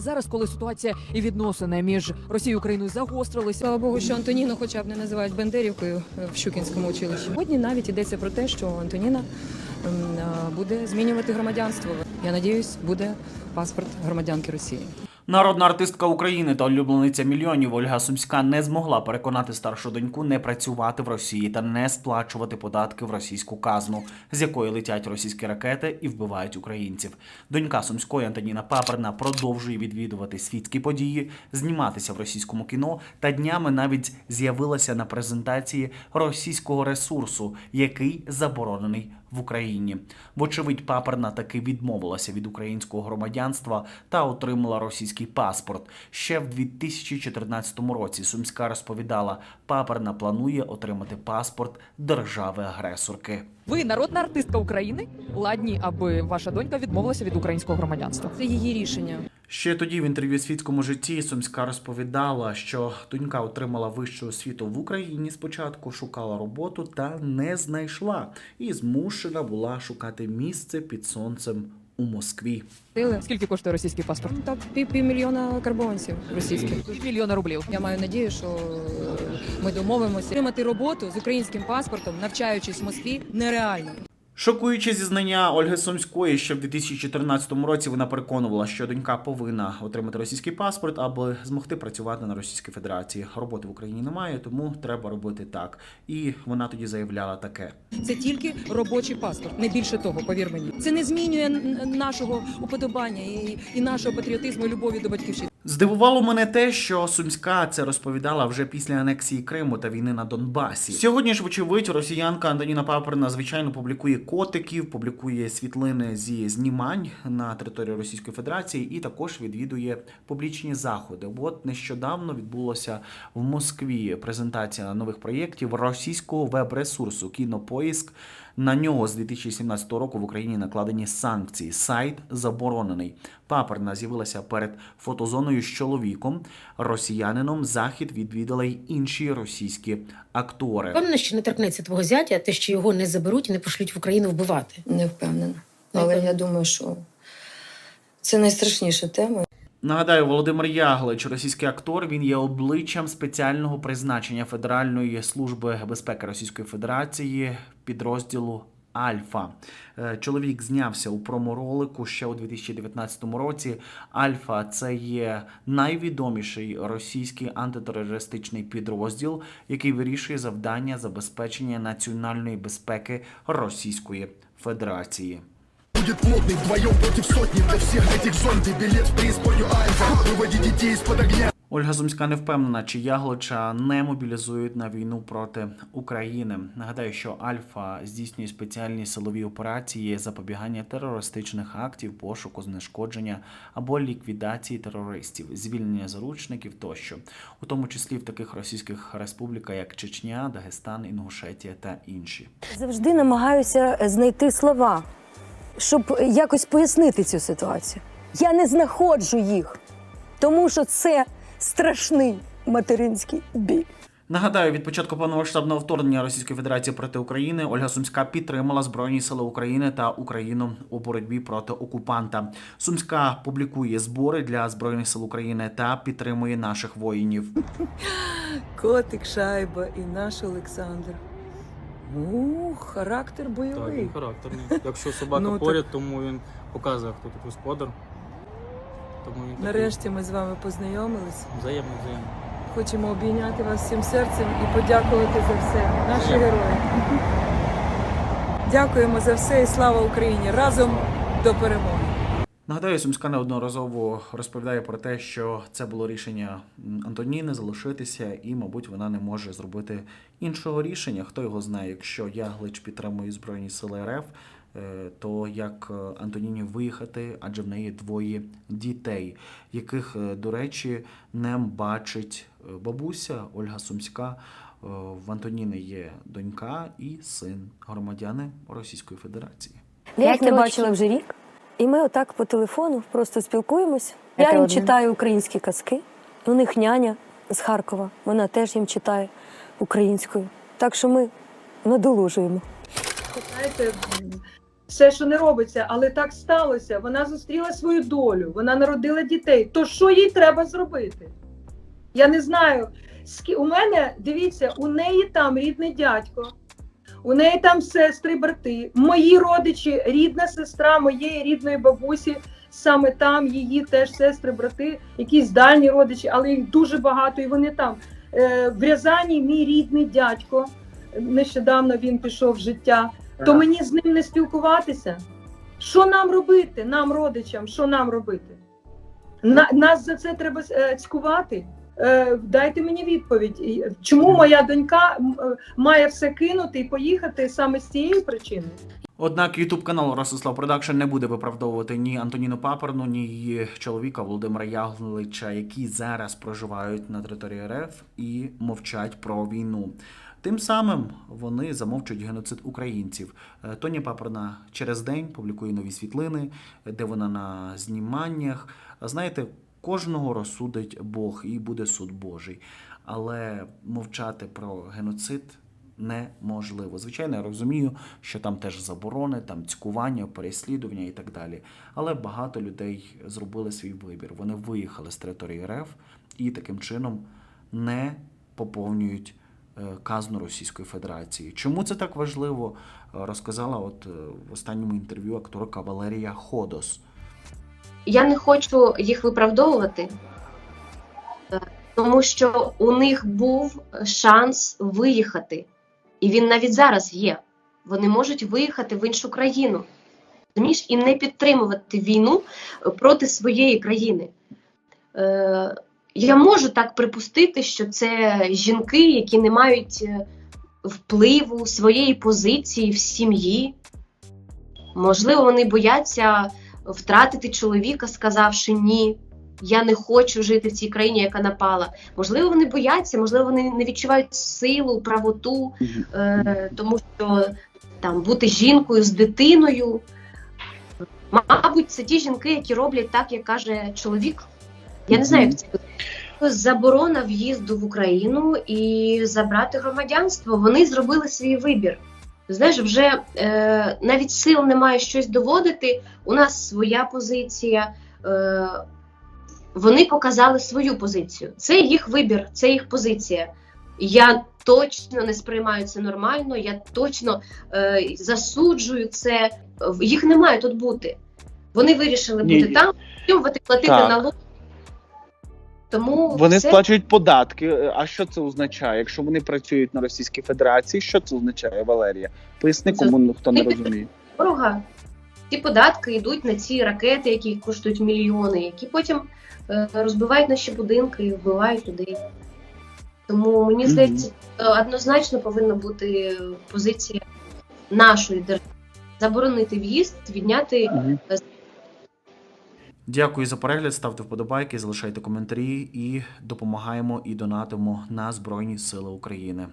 Зараз, коли ситуація і відносини між Росією і Україною загострилися, Слава Богу, що Антоніну хоча б не називають Бендерівкою в Щукінському училищі. Сьогодні навіть йдеться про те, що Антоніна буде змінювати громадянство. Я надіюсь, буде паспорт громадянки Росії. Народна артистка України та улюблениця мільйонів Ольга Сумська не змогла переконати старшу доньку не працювати в Росії та не сплачувати податки в російську казну, з якої летять російські ракети і вбивають українців. Донька Сумської Антоніна Паперна продовжує відвідувати світські події, зніматися в російському кіно та днями навіть з'явилася на презентації російського ресурсу, який заборонений в Україні. Вочевидь, Паперна таки відмовилася від українського громадянства та отримала російський паспорт. Ще в 2014 році Сумська розповідала, Паперна планує отримати паспорт держави-агресорки. ви народна артистка України, ладні, аби ваша донька відмовилася від українського громадянства. Це її рішення. Ще тоді в інтерв'ю світському житті Сумська розповідала, що донька отримала вищу освіту в Україні спочатку, шукала роботу та не знайшла, і змушена була шукати місце під сонцем у Москві. Скільки коштує російський паспорт? Ну, Так, пів, півмільйона карбованців російських. Мільйона рублів. Я маю надію, що е, ми домовимося. Отримати роботу з українським паспортом, навчаючись в Москві, нереально. Шокуюче зізнання Ольги Сумської, що в 2014 році вона переконувала, що донька повинна отримати російський паспорт, аби змогти працювати на Російській Федерації. Роботи в Україні немає, тому треба робити так. І вона тоді заявляла таке. Це тільки робочий паспорт, не більше того, повір мені. Це не змінює нашого уподобання і нашого патріотизму і любові до батьківщини. Здивувало мене те, що Сумська це розповідала вже після анексії Криму та війни на Донбасі. Сьогодні ж, вочевидь, росіянка Антоніна Паперна звичайно публікує котиків, публікує світлини зі знімань на території Російської Федерації і також відвідує публічні заходи. От нещодавно відбулося в Москві презентація нових проєктів російського веб-ресурсу Кінопоїск. На нього з 2017 року в Україні накладені санкції. Сайт заборонений. Паперна з'явилася перед фотозоною з чоловіком, росіянином. Захід відвідали й інші російські актори. Впевнена, що не торкнеться твого зятя, те, що його не заберуть і не пошлють в Україну вбивати. Не впевнена. Але я думаю, що це найстрашніша тема. Нагадаю, Володимир Яглич, російський актор. Він є обличчям спеціального призначення Федеральної служби безпеки Російської Федерації підрозділу. Альфа Е, чоловік знявся у проморолику ще у 2019 році. Альфа це є найвідоміший російський антитерористичний підрозділ, який вирішує завдання забезпечення національної безпеки Російської Федерації Будет плотный вдвоем против сотни Для всех этих зомби билет в преисподнюю Альфа Выводить детей из-под огня Ольга Сумська не впевнена, чи Яглича не мобілізують на війну проти України. Нагадаю, що Альфа здійснює спеціальні силові операції запобігання терористичних актів, пошуку, знешкодження або ліквідації терористів, звільнення заручників тощо, у тому числі в таких російських республіках, як Чечня, Дагестан, Інгушетія та інші. Завжди намагаюся знайти слова, щоб якось пояснити цю ситуацію. Я не знаходжу їх, тому що це страшний материнський біль. Нагадаю, від початку повномасштабного вторгнення Російської Федерації проти України Ольга Сумська підтримала Збройні Сили України та Україну у боротьбі проти окупанта. Сумська публікує збори для Збройних сил України та підтримує наших воїнів. Котик, шайба і наш Олександр. Ну, характер Так, бойовий. він характерний. Якщо собака Ну, так- поряд, тому він показує, хто тут господар. Тому він такий Нарешті ми з вами познайомились. взаємно, взаємно. Хочемо обійняти вас всім серцем і подякувати за все. Наші Дякую. герої. Дякуємо за все і слава Україні! Разом до перемоги! Нагадаю, Сумська неодноразово розповідає про те, що це було рішення Антоніни залишитися, і, мабуть, вона не може зробити іншого рішення. Хто його знає, якщо Яглич підтримує Збройні Сили РФ, е, то як е, Антоніні виїхати, адже в неї двоє дітей, яких, е, до речі, не бачить бабуся Ольга Сумська. В Антоніни є донька і син громадяни Російської Федерації. Я їх не бачила вже рік, і ми отак по телефону просто спілкуємось. Я їм читаю українські казки. У них няня з Харкова. Вона теж їм читає українською. Так що ми надолужуємо. Знаєте, все, що не робиться, але так сталося. Вона зустріла свою долю, вона народила дітей. То що їй треба зробити? Я не знаю. Скі- У мене, дивіться, у неї там рідний дядько, у неї там сестри, брати, мої родичі, рідна сестра моєї рідної бабусі, саме там її теж сестри, брати, якісь дальні родичі, але їх дуже багато, і вони там. Е, В Рязані мій рідний дядько, нещодавно він пішов в життя, то мені з ним не спілкуватися. Що нам робити, нам, родичам, що нам робити? На, нас за це треба е, цькувати. Е, дайте мені відповідь, чому моя донька е, має все кинути і поїхати саме з цієї причини? Однак Ютуб канал Ростислав Продакшн не буде виправдовувати ні Антоніну Паперну, ні її чоловіка Володимира Яглича, які зараз проживають на території РФ і мовчать про війну. Тим самим вони замовчують геноцид українців. Е, Тоня Паперна через день публікує нові світлини, де вона на зніманнях. Знаєте, кожного розсудить Бог і буде суд Божий. Але мовчати про геноцид неможливо. Звичайно, я розумію, що там теж заборони, там цькування, переслідування і так далі. Але багато людей зробили свій вибір. Вони виїхали з території РФ і таким чином не поповнюють е, казну Російської Федерації. Чому це так важливо, е, розказала от е, в останньому інтерв'ю акторка Валерія Ходос. Я не хочу їх виправдовувати, тому що у них був шанс виїхати, і він навіть зараз є. Вони можуть виїхати в іншу країну, розумієш, і не підтримувати війну проти своєї країни. Е, я можу так припустити, що це жінки, які не мають е, впливу своєї позиції в сім'ї. Можливо, вони бояться втратити чоловіка, сказавши ні, я не хочу жити в цій країні, яка напала. Можливо, вони бояться, можливо, вони не відчувають силу, правоту, е, тому що там бути жінкою з дитиною. Мабуть, це ті жінки, які роблять так, як каже чоловік. Я не знаю, як це буде. Заборона в'їзду в Україну і забрати громадянство. Вони зробили свій вибір. Знаєш, вже е, навіть сил немає щось доводити. У нас своя позиція. Е, вони показали свою позицію. Це їх вибір, це їх позиція. Я точно не сприймаю це нормально, я точно е, засуджую це. Їх не має тут бути. Вони вирішили Ні. бути там, платити налоги. Тому Вони все сплачують податки. А що це означає? Якщо вони працюють на Російській Федерації, що це означає, Валерія? Поясни Це- кому хто не розуміє. ворога. Ці податки йдуть на ці ракети, які коштують мільйони, які потім е, розбивають наші будинки і вбивають людей. Тому мені здається, е, однозначно повинна бути позиція нашої держави. Заборонити в'їзд, відняти Мгм. Дякую за перегляд. Ставте вподобайки, залишайте коментарі і допомагаємо і донатимо на Збройні Сили України.